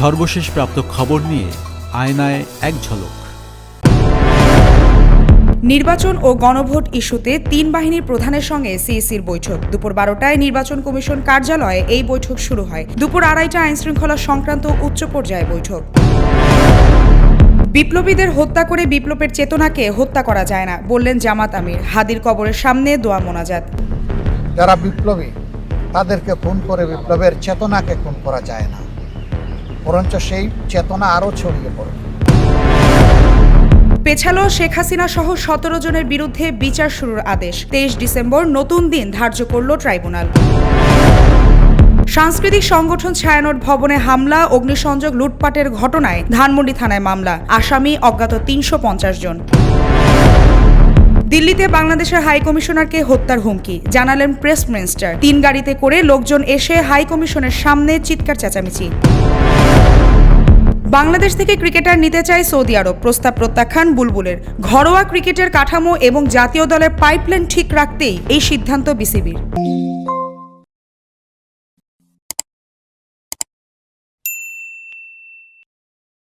সর্বশেষ প্রাপ্ত খবর নিয়ে আয়নায় এক ঝলক। নির্বাচন ও গণভোট ইস্যুতে তিন বাহিনীর প্রধানের সঙ্গে সিইসির বৈঠক। দুপুর বারোটায় নির্বাচন কমিশন কার্যালয়ে এই বৈঠক শুরু হয়। দুপুর আড়াইটা আইনশৃঙ্খলা সংক্রান্ত উচ্চ পর্যায়ে বৈঠক। বিপ্লবীদের হত্যা করে বিপ্লবের চেতনাকে হত্যা করা যায় না বললেন জামাত আমির। হাদির কবরের সামনে দোয়া মোনাজাত। যারা বিপ্লবী তাদেরকে খুন করে বিপ্লবের চেতনাকে খুন করা যায় না। বরঞ্চ সেই চেতনা আরও ছড়িয়ে পড়ে। পেছালো শেখ হাসিনা সহ সতেরো জনের বিরুদ্ধে বিচার শুরুর আদেশ। তেইশ ডিসেম্বর নতুন দিন ধার্য করল ট্রাইব্যুনাল। সাংস্কৃতিক সংগঠন ছায়ানট ভবনে হামলা, অগ্নিসংযোগ, লুটপাটের ঘটনায় ধানমন্ডি থানায় মামলা। আসামি অজ্ঞাত তিনশো পঞ্চাশ জন। দিল্লিতে বাংলাদেশের হাই কমিশনারকে হত্যার হুমকি, জানালেন প্রেস মিনিস্টার। তিন গাড়িতে করে লোকজন এসে হাই কমিশনের সামনে চিৎকার চেঁচামেচি। বাংলাদেশ থেকে ক্রিকেটার নিতে চায় সৌদি আরব, প্রস্তাব প্রত্যাখ্যান বুলবুলের। ঘরোয়া ক্রিকেটের কাঠামো এবং জাতীয় দলের পাইপলাইন ঠিক রাখতেই এই সিদ্ধান্ত বিসিবির।